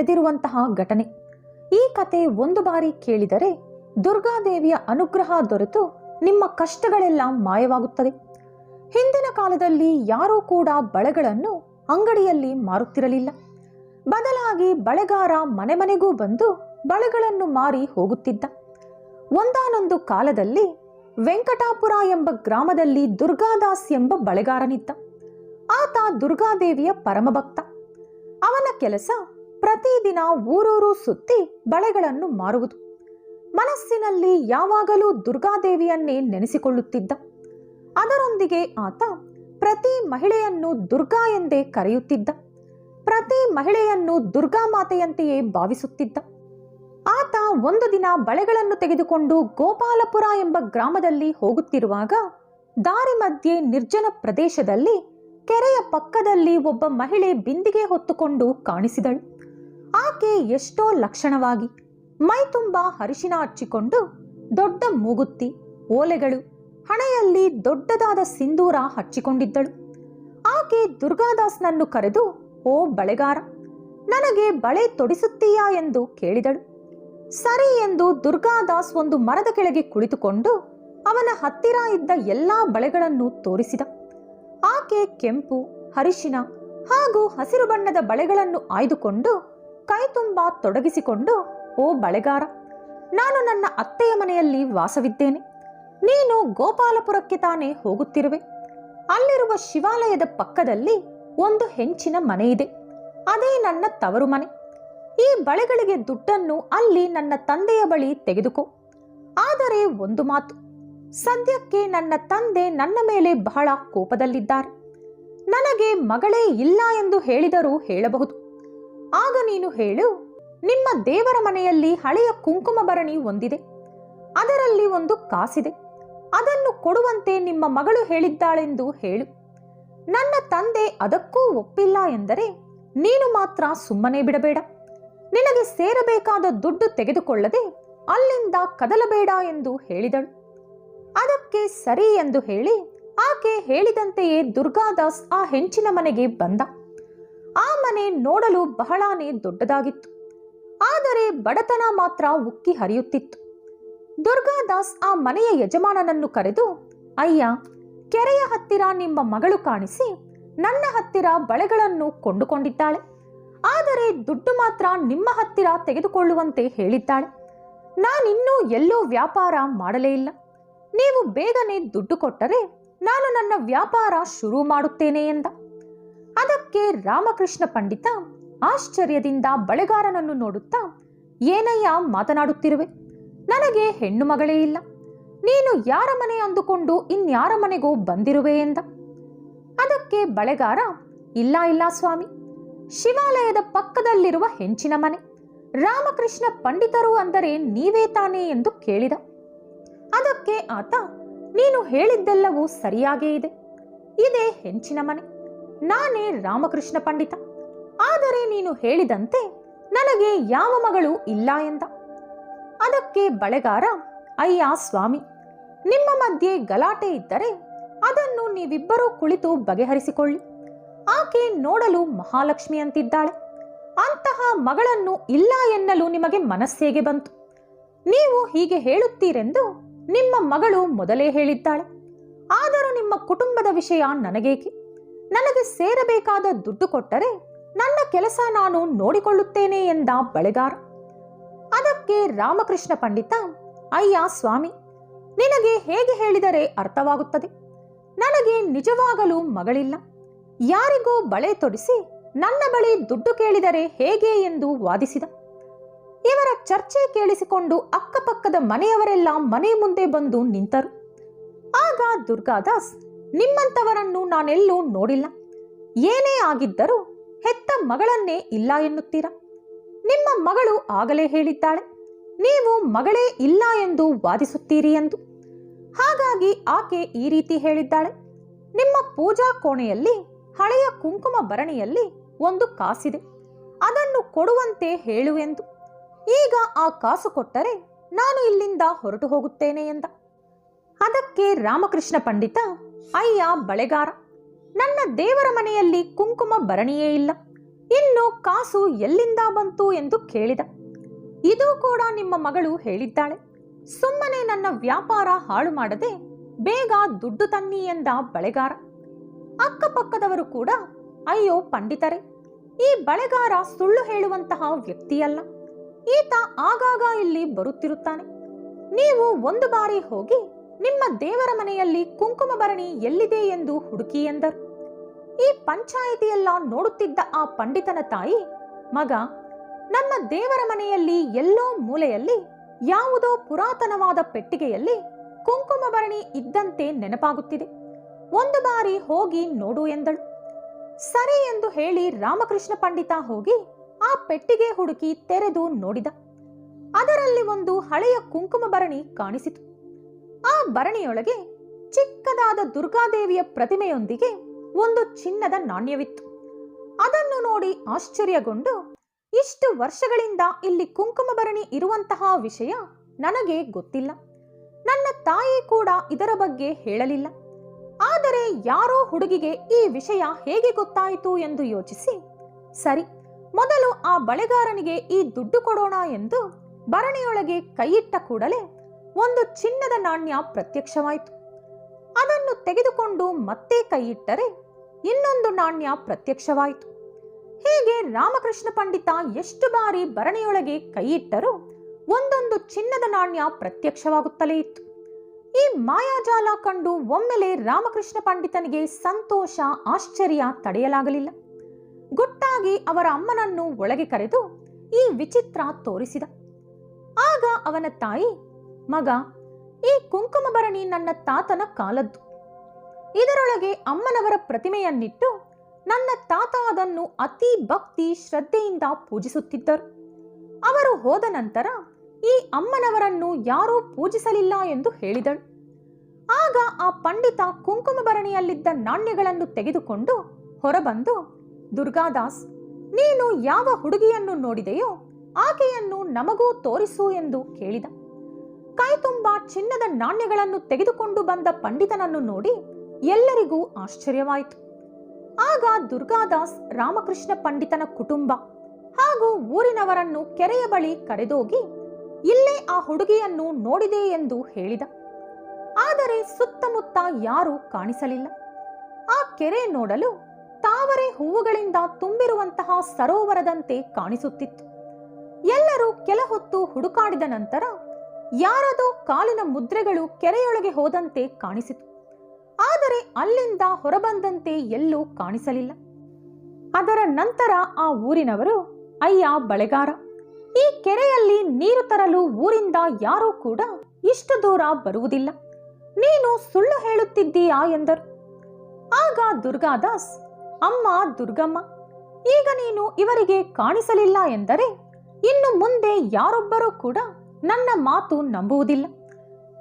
ನಡೆದಿರುವಂತಹ ಘಟನೆ. ಈ ಕತೆ ಒಂದು ಬಾರಿ ಕೇಳಿದರೆ ದುರ್ಗಾದೇವಿಯ ಅನುಗ್ರಹ ದೊರೆತು ನಿಮ್ಮ ಕಷ್ಟಗಳೆಲ್ಲ ಮಾಯವಾಗುತ್ತದೆ. ಹಿಂದಿನ ಕಾಲದಲ್ಲಿ ಯಾರೂ ಕೂಡ ಬಳೆಗಳನ್ನು ಅಂಗಡಿಯಲ್ಲಿ ಮಾರುತ್ತಿರಲಿಲ್ಲ. ಬದಲಾಗಿ ಬಳೆಗಾರ ಮನೆ ಮನೆಗೂ ಬಂದು ಬಳೆಗಳನ್ನು ಮಾರಿ ಹೋಗುತ್ತಿದ್ದ. ಒಂದಾನೊಂದು ಕಾಲದಲ್ಲಿ ವೆಂಕಟಾಪುರ ಎಂಬ ಗ್ರಾಮದಲ್ಲಿ ದುರ್ಗಾದಾಸ್ ಎಂಬ ಬಳೆಗಾರನಿದ್ದ. ಆತ ದುರ್ಗಾದೇವಿಯ ಪರಮಭಕ್ತ. ಅವನ ಕೆಲಸ ಪ್ರತಿದಿನ ಊರೂರು ಸುತ್ತಿ ಬಳೆಗಳನ್ನು ಮಾರುವುದು. ಮನಸ್ಸಿನಲ್ಲಿ ಯಾವಾಗಲೂ ದುರ್ಗಾದೇವಿಯನ್ನೇ ನೆನೆಸಿಕೊಳ್ಳುತ್ತಿದ್ದ. ಅದರೊಂದಿಗೆ ಆತ ಪ್ರತಿ ಮಹಿಳೆಯನ್ನು ದುರ್ಗಾ ಎಂದೇ ಕರೆಯುತ್ತಿದ್ದ. ಪ್ರತಿ ಮಹಿಳೆಯನ್ನು ದುರ್ಗಾ ಮಾತೆಯಂತೆಯೇ ಭಾವಿಸುತ್ತಿದ್ದ. ಆತ ಒಂದು ದಿನ ಬಳೆಗಳನ್ನು ತೆಗೆದುಕೊಂಡು ಗೋಪಾಲಪುರ ಎಂಬ ಗ್ರಾಮದಲ್ಲಿ ಹೋಗುತ್ತಿರುವಾಗ ದಾರಿ ಮಧ್ಯೆ ನಿರ್ಜನ ಪ್ರದೇಶದಲ್ಲಿ ಕೆರೆಯ ಪಕ್ಕದಲ್ಲಿ ಒಬ್ಬ ಮಹಿಳೆ ಬಿಂದಿಗೆ ಹೊತ್ತುಕೊಂಡು ಕಾಣಿಸಿದಳು. ಆಕೆ ಎಷ್ಟೋ ಲಕ್ಷಣವಾಗಿ ಮೈ ತುಂಬ ಅರಿಶಿನ ಹಚ್ಚಿಕೊಂಡು ದೊಡ್ಡ ಮೂಗುತ್ತಿ, ಓಲೆಗಳು, ಹಣೆಯಲ್ಲಿ ದೊಡ್ಡದಾದ ಸಿಂಧೂರ ಹಚ್ಚಿಕೊಂಡಿದ್ದಳು. ಆಕೆ ದುರ್ಗಾದಾಸ್ನನ್ನು ಕರೆದು, ಓ ಬಳೆಗಾರ, ನನಗೆ ಬಳೆ ತೊಡಿಸುತ್ತೀಯಾ ಎಂದು ಕೇಳಿದಳು. ಸರಿ ಎಂದು ದುರ್ಗಾದಾಸ್ ಒಂದು ಮರದ ಕೆಳಗೆ ಕುಳಿತುಕೊಂಡು ಅವನ ಹತ್ತಿರ ಇದ್ದ ಎಲ್ಲಾ ಬಳೆಗಳನ್ನು ತೋರಿಸಿದ. ಆಕೆ ಕೆಂಪು, ಹರಿಶಿನ ಹಾಗೂ ಹಸಿರು ಬಣ್ಣದ ಬಳೆಗಳನ್ನು ಆಯ್ದುಕೊಂಡು ಕೈ ತುಂಬ ತೊಡಗಿಸಿಕೊಂಡು, ಓ ಬಳೆಗಾರ, ನಾನು ನನ್ನ ಅತ್ತೆಯ ಮನೆಯಲ್ಲಿ ವಾಸವಿದ್ದೇನೆ. ನೀನು ಗೋಪಾಲಪುರಕ್ಕೆ ತಾನೇ ಹೋಗುತ್ತಿರುವೆ. ಅಲ್ಲಿರುವ ಶಿವಾಲಯದ ಪಕ್ಕದಲ್ಲಿ ಒಂದು ಹೆಂಚಿನ ಮನೆ ಇದೆ ಅದೇ ನನ್ನ ತವರು ಮನೆ. ಈ ಬಳೆಗಳಿಗೆ ದುಡ್ಡನ್ನು ಅಲ್ಲಿ ನನ್ನ ತಂದೆಯ ಬಳಿ ತೆಗೆದುಕೋ. ಆದರೆ ಒಂದು ಮಾತು, ಸದ್ಯಕ್ಕೆ ನನ್ನ ತಂದೆ ನನ್ನ ಮೇಲೆ ಬಹಳ ಕೋಪದಲ್ಲಿದ್ದಾರೆ. ನನಗೆ ಮಗಳೇ ಇಲ್ಲ ಎಂದು ಹೇಳಿದರೂ ಹೇಳಬಹುದು. ಆಗ ನೀನು ಹೇಳು, ನಿಮ್ಮ ದೇವರ ಮನೆಯಲ್ಲಿ ಹಳೆಯ ಕುಂಕುಮ ಭರಣಿ ಒಂದಿದೆ. ಅದರಲ್ಲಿ ಒಂದು ಕಾಸಿದೆ. ಅದನ್ನು ಕೊಡುವಂತೆ ನಿಮ್ಮ ಮಗಳು ಹೇಳಿದ್ದಾಳೆಂದು ಹೇಳು. ನನ್ನ ತಂದೆ ಅದಕ್ಕೂ ಒಪ್ಪಿಲ್ಲ ಎಂದರೆ ನೀನು ಮಾತ್ರ ಸುಮ್ಮನೆ ಬಿಡಬೇಡ. ನಿನಗೆ ಸೇರಬೇಕಾದ ದುಡ್ಡು ತೆಗೆದುಕೊಳ್ಳದೆ ಅಲ್ಲಿಂದ ಕದಲಬೇಡ ಎಂದು ಹೇಳಿದಳು. ಅದಕ್ಕೆ ಸರಿ ಎಂದು ಹೇಳಿ ಆಕೆ ಹೇಳಿದಂತೆಯೇ ದುರ್ಗಾದಾಸ್ ಆ ಹೆಂಚಿನ ಮನೆಗೆ ಬಂದ. ಆ ಮನೆ ನೋಡಲು ಬಹಳಾನೇ ದೊಡ್ಡದಾಗಿತ್ತು. ಆದರೆ ಬಡತನ ಮಾತ್ರ ಉಕ್ಕಿ ಹರಿಯುತ್ತಿತ್ತು. ದುರ್ಗಾದಾಸ್ ಆ ಮನೆಯ ಯಜಮಾನನನ್ನು ಕರೆದು, ಅಯ್ಯ, ಕೆರೆಯ ಹತ್ತಿರ ನಿಮ್ಮ ಮಗಳು ಕಾಣಿಸಿ, ನನ್ನ ಹತ್ತಿರ ಬಳೆಗಳನ್ನು ಕೊಂಡುಕೊಂಡಿದ್ದಾಳೆ. ಆದರೆ ದುಡ್ಡು ಮಾತ್ರ ನಿಮ್ಮ ಹತ್ತಿರ ತೆಗೆದುಕೊಳ್ಳುವಂತೆ ಹೇಳಿದ್ದಾಳೆ. ನಾನಿನ್ನೂ ಎಲ್ಲೋ ವ್ಯಾಪಾರ ಮಾಡಲೇ ಇಲ್ಲ. ನೀವು ಬೇಗನೆ ದುಡ್ಡು ಕೊಟ್ಟರೆ ನಾನು ನನ್ನ ವ್ಯಾಪಾರ ಶುರು ಮಾಡುತ್ತೇನೆ ಎಂದ. ಅದಕ್ಕೆ ರಾಮಕೃಷ್ಣ ಪಂಡಿತ ಆಶ್ಚರ್ಯದಿಂದ ಬಳೆಗಾರನನ್ನು ನೋಡುತ್ತಾ, ಏನಯ್ಯ, ಮಾತನಾಡುತ್ತಿರುವೆ? ನನಗೆ ಹೆಣ್ಣು ಮಗಳೇ ಇಲ್ಲ. ನೀನು ಯಾರ ಮನೆ ಅಂದುಕೊಂಡು ಇನ್ಯಾರ ಮನೆಗೂ ಬಂದಿರುವೆ ಎಂದ? ಅದಕ್ಕೆ ಬಳೆಗಾರ, ಇಲ್ಲ ಇಲ್ಲ, ಸ್ವಾಮಿ. ಶಿವಾಲಯದ ಪಕ್ಕದಲ್ಲಿರುವ ಹೆಂಚಿನ ಮನೆ. ರಾಮಕೃಷ್ಣ ಪಂಡಿತರು ಅಂದರೆ ನೀವೇ ತಾನೇ ಎಂದು ಕೇಳಿದ. ಅದಕ್ಕೆ ಆತ, ನೀನು ಹೇಳಿದ್ದೆಲ್ಲವೂ ಸರಿಯಾಗೇ ಇದೆ. ಇದೇ ಹೆಂಚಿನ ಮನೆ. ನಾನೇ ರಾಮಕೃಷ್ಣ ಪಂಡಿತ. ಆದರೆ ನೀನು ಹೇಳಿದಂತೆ ನನಗೆ ಯಾವ ಮಗಳು ಇಲ್ಲ ಎಂದ. ಅದಕ್ಕೆ ಬಳೆಗಾರ, ಅಯ್ಯ ಸ್ವಾಮಿ, ನಿಮ್ಮ ಮಧ್ಯೆ ಗಲಾಟೆ ಇದ್ದರೆ ಅದನ್ನು ನೀವಿಬ್ಬರೂ ಕುಳಿತು ಬಗೆಹರಿಸಿಕೊಳ್ಳಿ. ಆಕೆ ನೋಡಲು ಮಹಾಲಕ್ಷ್ಮಿ ಅಂತಿದ್ದಾಳೆ. ಅಂತಹ ಮಗಳನ್ನು ಇಲ್ಲ ಎನ್ನಲು ನಿಮಗೆ ಮನಸ್ಸೇಗೆ ಬಂತು. ನೀವು ಹೀಗೆ ಹೇಳುತ್ತೀರೆಂದು ನಿಮ್ಮ ಮಗಳು ಮೊದಲೇ ಹೇಳಿದ್ದಾಳೆ. ಆದರೂ ನಿಮ್ಮ ಕುಟುಂಬದ ವಿಷಯ ನನಗೇಕೆ? ನನಗೆ ಸೇರಬೇಕಾದ ದುಡ್ಡು ಕೊಟ್ಟರೆ ನನ್ನ ಕೆಲಸ ನಾನು ನೋಡಿಕೊಳ್ಳುತ್ತೇನೆ ಎಂದ ಬಳೆಗಾರ. ಅದಕ್ಕೆ ರಾಮಕೃಷ್ಣ ಪಂಡಿತ, ಅಯ್ಯ ಸ್ವಾಮಿ, ನಿನಗೆ ಹೇಗೆ ಹೇಳಿದರೆ ಅರ್ಥವಾಗುತ್ತದೆ? ನನಗೆ ನಿಜವಾಗಲೂ ಮಗಳಿಲ್ಲ. ಯಾರಿಗೂ ಬಳೆ ತೊಡಿಸಿ ನನ್ನ ಬಳಿ ದುಡ್ಡು ಕೇಳಿದರೆ ಹೇಗೆ ಎಂದು ವಾದಿಸಿದ. ಇವರ ಚರ್ಚೆ ಕೇಳಿಸಿಕೊಂಡು ಅಕ್ಕಪಕ್ಕದ ಮನೆಯವರೆಲ್ಲ ಮನೆ ಮುಂದೆ ಬಂದು ನಿಂತರು. ಆಗ ದುರ್ಗಾದಾಸ್ ನಿಮ್ಮಂತವರನ್ನು ನಾನೆಲ್ಲೂ ನೋಡಿಲ್ಲ. ಏನೇ ಆಗಿದ್ದರೂ ಹೆತ್ತ ಮಗಳನ್ನೇ ಇಲ್ಲ ಎನ್ನುತ್ತೀರಾ? ನಿಮ್ಮ ಮಗಳು ಆಗಲೇ ಹೇಳಿದ್ದಾಳೆ. ನೀವು ಮಗಳೇ ಇಲ್ಲ ಎಂದು ವಾದಿಸುತ್ತೀರಿ ಎಂದು? ಹಾಗಾಗಿ ಆಕೆ ಈ ರೀತಿ ಹೇಳಿದ್ದಾಳೆ. ನಿಮ್ಮ ಪೂಜಾ ಕೋಣೆಯಲ್ಲಿ ಹಳೆಯ ಕುಂಕುಮ ಭರಣಿಯಲ್ಲಿ ಒಂದು ಕಾಸಿದೆ. ಅದನ್ನು ಕೊಡುವಂತೆ ಹೇಳು ಎಂದು. ಈಗ ಆ ಕಾಸು ಕೊಟ್ಟರೆ ನಾನು ಇಲ್ಲಿಂದ ಹೊರಟು ಹೋಗುತ್ತೇನೆ ಎಂದ. ಅದಕ್ಕೆ ರಾಮಕೃಷ್ಣ ಪಂಡಿತ ಅಯ್ಯ ಬಳೆಗಾರ, ನನ್ನ ದೇವರ ಮನೆಯಲ್ಲಿ ಕುಂಕುಮ ಭರಣಿಯೇ ಇಲ್ಲ. ಇನ್ನು ಕಾಸು ಎಲ್ಲಿಂದ ಬಂತು ಎಂದು ಕೇಳಿದ. ಇದು ಕೂಡ ನಿಮ್ಮ ಮಗಳು ಹೇಳಿದ್ದಾಳೆ. ಸುಮ್ಮನೆ ನನ್ನ ವ್ಯಾಪಾರ ಹಾಳು ಮಾಡದೆ ಬೇಗ ದುಡ್ಡು ತನ್ನಿ ಎಂದ ಬಳೆಗಾರ. ಅಕ್ಕಪಕ್ಕದವರು ಕೂಡ, ಅಯ್ಯೋ ಪಂಡಿತರೆ, ಈ ಬಳೆಗಾರ ಸುಳ್ಳು ಹೇಳುವಂತಹ ವ್ಯಕ್ತಿಯಲ್ಲ. ಈತ ಆಗಾಗ ಇಲ್ಲಿ ಬರುತ್ತಿರುತ್ತಾನೆ. ನೀವು ಒಂದು ಬಾರಿ ಹೋಗಿ ನಿಮ್ಮ ದೇವರ ಮನೆಯಲ್ಲಿ ಕುಂಕುಮ ಭರಣಿ ಎಲ್ಲಿದೆ ಎಂದು ಹುಡುಕಿ ಎಂದರು. ಈ ಪಂಚಾಯಿತಿಯೆಲ್ಲ ನೋಡುತ್ತಿದ್ದ ಆ ಪಂಡಿತನ ತಾಯಿ, ಮಗ ನಮ್ಮ ದೇವರ ಮನೆಯಲ್ಲಿ ಎಲ್ಲೋ ಮೂಲೆಯಲ್ಲಿ, ಯಾವುದೋ ಪುರಾತನವಾದ ಪೆಟ್ಟಿಗೆಯಲ್ಲಿ ಕುಂಕುಮ ಭರಣಿ ಇದ್ದಂತೆ ನೆನಪಾಗುತ್ತಿದೆ. ಒಂದು ಬಾರಿ ಹೋಗಿ ನೋಡು ಎಂದಳು. ಸರಿ ಎಂದು ಹೇಳಿ ರಾಮಕೃಷ್ಣ ಪಂಡಿತ ಹೋಗಿ ಆ ಪೆಟ್ಟಿಗೆ ಹುಡುಕಿ ತೆರೆದು ನೋಡಿದ. ಅದರಲ್ಲಿ ಒಂದು ಹಳೆಯ ಕುಂಕುಮ ಭರಣಿ ಕಾಣಿಸಿತು. ಆ ಭರಣಿಯೊಳಗೆ ಚಿಕ್ಕದಾದ ದುರ್ಗಾದೇವಿಯ ಪ್ರತಿಮೆಯೊಂದಿಗೆ ಒಂದು ಚಿನ್ನದ ನಾಣ್ಯವಿತ್ತು. ಅದನ್ನು ನೋಡಿ ಆಶ್ಚರ್ಯಗೊಂಡು, ಇಷ್ಟು ವರ್ಷಗಳಿಂದ ಇಲ್ಲಿ ಕುಂಕುಮ ಭರಣಿ ಇರುವಂತಹ ವಿಷಯ ನನಗೆ ಗೊತ್ತಿಲ್ಲ. ನನ್ನ ತಾಯಿ ಕೂಡ ಇದರ ಬಗ್ಗೆ ಹೇಳಲಿಲ್ಲ. ಆದರೆ ಯಾರೋ ಹುಡುಗಿಗೆ ಈ ವಿಷಯ ಹೇಗೆ ಗೊತ್ತಾಯಿತು ಎಂದು ಯೋಚಿಸಿ, ಸರಿ, ಮೊದಲು ಆ ಬಳೆಗಾರನಿಗೆ ಈ ದುಡ್ಡು ಕೊಡೋಣ ಎಂದು ಭರಣಿಯೊಳಗೆ ಕೈಯಿಟ್ಟ ಕೂಡಲೇ ಒಂದು ಚಿನ್ನದ ನಾಣ್ಯ ಪ್ರತ್ಯಕ್ಷವಾಯಿತು. ಅದನ್ನು ತೆಗೆದುಕೊಂಡು ಮತ್ತೆ ಕೈಯಿಟ್ಟರೆ ಇನ್ನೊಂದು ನಾಣ್ಯ ಪ್ರತ್ಯಕ್ಷವಾಯಿತು. ಹೀಗೆ ರಾಮಕೃಷ್ಣ ಪಂಡಿತ ಎಷ್ಟು ಬಾರಿ ಭರಣಿಯೊಳಗೆ ಕೈಯಿಟ್ಟರೂ ಒಂದೊಂದು ಚಿನ್ನದ ನಾಣ್ಯ ಪ್ರತ್ಯಕ್ಷವಾಗುತ್ತಲೇ ಇತ್ತು. ಈ ಮಾಯಾಜಾಲ ಕಂಡು ಒಮ್ಮೆಲೆ ರಾಮಕೃಷ್ಣ ಪಂಡಿತನಿಗೆ ಸಂತೋಷ, ಆಶ್ಚರ್ಯ ತಡೆಯಲಾಗಲಿಲ್ಲ. ಗುಟ್ಟಾಗಿ ಅವರ ಅಮ್ಮನನ್ನು ಒಳಗೆ ಕರೆದು ಈ ವಿಚಿತ್ರ ತೋರಿಸಿದ. ಆಗ ಅವನ ತಾಯಿ ಮಗ, ಈ ಕುಂಕುಮ ಭರಣಿ ನನ್ನ ತಾತನ ಕಾಲದ್ದು. ಇದರೊಳಗೆ ಅಮ್ಮನವರ ಪ್ರತಿಮೆಯನ್ನಿಟ್ಟು ನನ್ನ ತಾತ ಅದನ್ನು ಅತಿ ಭಕ್ತಿ ಶ್ರದ್ಧೆಯಿಂದ ಪೂಜಿಸುತ್ತಿದ್ದರು. ಅವರು ಹೋದ ನಂತರ ಈ ಅಮ್ಮನವರನ್ನು ಯಾರೂ ಪೂಜಿಸಲಿಲ್ಲ ಎಂದು ಹೇಳಿದಳು. ಆಗ ಆ ಪಂಡಿತ ಕುಂಕುಮ ಭರಣಿಯಲ್ಲಿದ್ದ ನಾಣ್ಯಗಳನ್ನು ತೆಗೆದುಕೊಂಡು ಹೊರಬಂದು, ದುರ್ಗಾದಾಸ್, ನೀನು ಯಾವ ಹುಡುಗಿಯನ್ನು ನೋಡಿದೆಯೋ, ಆಕೆಯನ್ನು ನಮಗೂ ತೋರಿಸು ಎಂದು ಕೇಳಿದ. ಕೈ ತುಂಬಾ ಚಿನ್ನದ ನಾಣ್ಯಗಳನ್ನು ತೆಗೆದುಕೊಂಡು ಬಂದ ಪಂಡಿತನನ್ನು ನೋಡಿ ಎಲ್ಲರಿಗೂ ಆಶ್ಚರ್ಯವಾಯಿತು. ಆಗ ದುರ್ಗಾದಾಸ್ ರಾಮಕೃಷ್ಣ ಪಂಡಿತನ ಕುಟುಂಬ ಹಾಗೂ ಊರಿನವರನ್ನು ಕೆರೆಯ ಬಳಿ ಕರೆದೋಗಿ, ಇಲ್ಲೇ ಆ ಹುಡುಗಿಯನ್ನು ನೋಡಿದೆ ಎಂದು ಹೇಳಿದ. ಆದರೆ ಸುತ್ತಮುತ್ತ ಯಾರೂ ಕಾಣಿಸಲಿಲ್ಲ. ಆ ಕೆರೆ ನೋಡಲು ತಾವರೆ ಹೂವುಗಳಿಂದ ತುಂಬಿರುವಂತಹ ಸರೋವರದಂತೆ ಕಾಣಿಸುತ್ತಿತ್ತು. ಎಲ್ಲರೂ ಕೆಲ ಹೊತ್ತು ಹುಡುಕಾಡಿದ ನಂತರ ಯಾರದೋ ಕಾಲಿನ ಮುದ್ರೆಗಳು ಕೆರೆಯೊಳಗೆ ಹೋದಂತೆ ಕಾಣಿಸಿತು. ಆದರೆ ಅಲ್ಲಿಂದ ಹೊರಬಂದಂತೆ ಎಲ್ಲೂ ಕಾಣಿಸಲಿಲ್ಲ. ಅದರ ನಂತರ ಆ ಊರಿನವರು, ಅಯ್ಯ, ಬಳೆಗಾರ, ಈ ಕೆರೆಯಲ್ಲಿ ನೀರು ತರಲು ಊರಿಂದ ಯಾರೂ ಕೂಡ ಇಷ್ಟು ದೂರ ಬರುವುದಿಲ್ಲ. ನೀನು ಸುಳ್ಳು ಹೇಳುತ್ತಿದ್ದೀಯಾ? ಎಂದರು. ಆಗ ದುರ್ಗಾದಾಸ್, ಅಮ್ಮ, ದುರ್ಗಮ್ಮ, ಈಗ ನೀನು ಇವರಿಗೆ ಕಾಣಿಸಲಿಲ್ಲ ಎಂದರೆ ಇನ್ನು ಮುಂದೆ ಯಾರೊಬ್ಬರೂ ಕೂಡ ನನ್ನ ಮಾತು ನಂಬುವುದಿಲ್ಲ.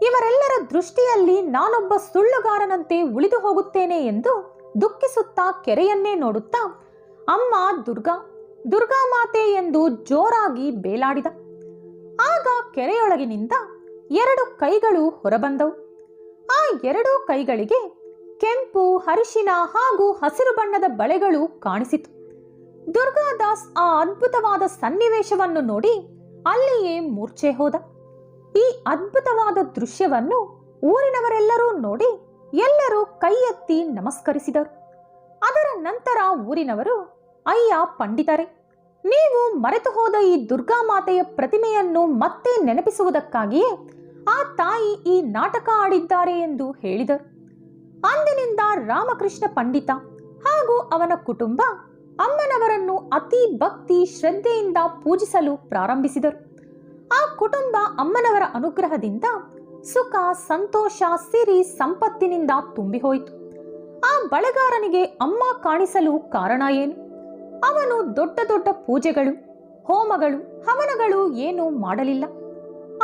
ಇವರೆಲ್ಲರ ದೃಷ್ಟಿಯಲ್ಲಿ ನಾನೊಬ್ಬ ಸುಳ್ಳುಗಾರನಂತೆ ಉಳಿದು ಹೋಗುತ್ತೇನೆ ಎಂದು ದುಃಖಿಸುತ್ತಾ ಕೆರೆಯನ್ನೇ ನೋಡುತ್ತಾ ಅಮ್ಮ ದುರ್ಗಾ ದುರ್ಗಾ ಮಾತೆ ಎಂದು ಜೋರಾಗಿ ಬೇಲಾಡಿದ. ಆಗ ಕೆರೆಯೊಳಗಿನಿಂದ ಎರಡು ಕೈಗಳು ಹೊರಬಂದವು. ಆ ಎರಡೂ ಕೈಗಳಿಗೆ ಕೆಂಪು ಹರಿಶಿನ ಹಾಗೂ ಹಸಿರು ಬಣ್ಣದ ಬಳೆಗಳು ಕಾಣಿಸಿತು. ದುರ್ಗಾದಾಸ್ ಆ ಅದ್ಭುತವಾದ ಸನ್ನಿವೇಶವನ್ನು ನೋಡಿ ಅಲ್ಲಿಯೇ ಮೂರ್ಛೆ ಹೋದ. ಈ ಅದ್ಭುತವಾದ ದೃಶ್ಯವನ್ನು ಊರಿನವರೆಲ್ಲರೂ ನೋಡಿ ಎಲ್ಲರೂ ಕೈ ಎತ್ತಿ ನಮಸ್ಕರಿಸಿದರು. ಅದರ ನಂತರ ಊರಿನವರು, ಅಯ್ಯ ಪಂಡಿತರೆ, ನೀವು ಮರೆತು ಹೋದ ಈ ದುರ್ಗಾಮಾತೆಯ ಪ್ರತಿಮೆಯನ್ನು ಮತ್ತೆ ನೆನಪಿಸುವುದಕ್ಕಾಗಿಯೇ ಆ ತಾಯಿ ಈ ನಾಟಕ ಆಡಿದ್ದಾರೆ ಎಂದು ಹೇಳಿದರು. ಅಂದಿನಿಂದ ರಾಮಕೃಷ್ಣ ಪಂಡಿತ ಹಾಗೂ ಅವನ ಕುಟುಂಬ ಅಮ್ಮನವರನ್ನು ಅತಿ ಭಕ್ತಿ ಶ್ರದ್ಧೆಯಿಂದ ಪೂಜಿಸಲು ಪ್ರಾರಂಭಿಸಿದರು. ಆ ಕುಟುಂಬ ಅಮ್ಮನವರ ಅನುಗ್ರಹದಿಂದ ಸುಖ, ಸಂತೋಷ, ಸಿರಿ, ಸಂಪತ್ತಿನಿಂದ ತುಂಬಿ ಹೋಯಿತು ಆ ಬಳೆಗಾರನಿಗೆ ಅಮ್ಮ ಕಾಣಿಸಲು ಕಾರಣ ಏನು? ಅವನು ದೊಡ್ಡ ದೊಡ್ಡ ಪೂಜೆಗಳು, ಹೋಮಗಳು, ಹವನಗಳು ಏನೂ ಮಾಡಲಿಲ್ಲ.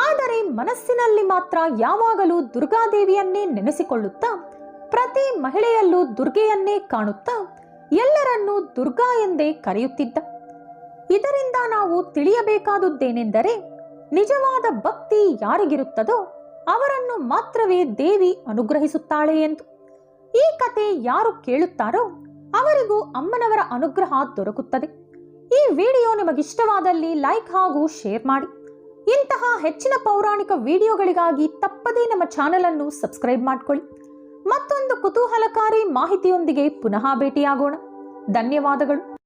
ಆದರೆ ಮನಸ್ಸಿನಲ್ಲಿ ಮಾತ್ರ ಯಾವಾಗಲೂ ದುರ್ಗಾದೇವಿಯನ್ನೇ ನೆನೆಸಿಕೊಳ್ಳುತ್ತಾ, ಪ್ರತಿ ಮಹಿಳೆಯಲ್ಲೂ ದುರ್ಗೆಯನ್ನೇ ಕಾಣುತ್ತಾ ಎಲ್ಲರನ್ನೂ ದುರ್ಗಾ ಎಂದೇ ಕರೆಯುತ್ತಿದ್ದ. ಇದರಿಂದ ನಾವು ತಿಳಿಯಬೇಕಾದುದ್ದೇನೆಂದರೆ ನಿಜವಾದ ಭಕ್ತಿ ಯಾರಿಗಿರುತ್ತದೋ ಅವರನ್ನು ಮಾತ್ರವೇ ದೇವಿ ಅನುಗ್ರಹಿಸುತ್ತಾಳೆ ಎಂದು. ಈ ಕತೆ ಯಾರು ಕೇಳುತ್ತಾರೋ ಅವರಿಗೂ ಅಮ್ಮನವರ ಅನುಗ್ರಹ ದೊರಕುತ್ತದೆ. ಈ ವಿಡಿಯೋ ನಿಮಗಿಷ್ಟವಾದಲ್ಲಿ ಲೈಕ್ ಹಾಗೂ ಶೇರ್ ಮಾಡಿ. ಇಂತಹ ಹೆಚ್ಚಿನ ಪೌರಾಣಿಕ ವಿಡಿಯೋಗಳಿಗಾಗಿ ತಪ್ಪದೇ ನಮ್ಮ ಚಾನೆಲ್ ಅನ್ನು ಸಬ್ಸ್ಕ್ರೈಬ್ ಮಾಡಿಕೊಳ್ಳಿ. ಮತ್ತೊಂದು ಕುತೂಹಲಕಾರಿ ಮಾಹಿತಿಯೊಂದಿಗೆ ಪುನಃ ಭೇಟಿಯಾಗೋಣ. ಧನ್ಯವಾದಗಳು.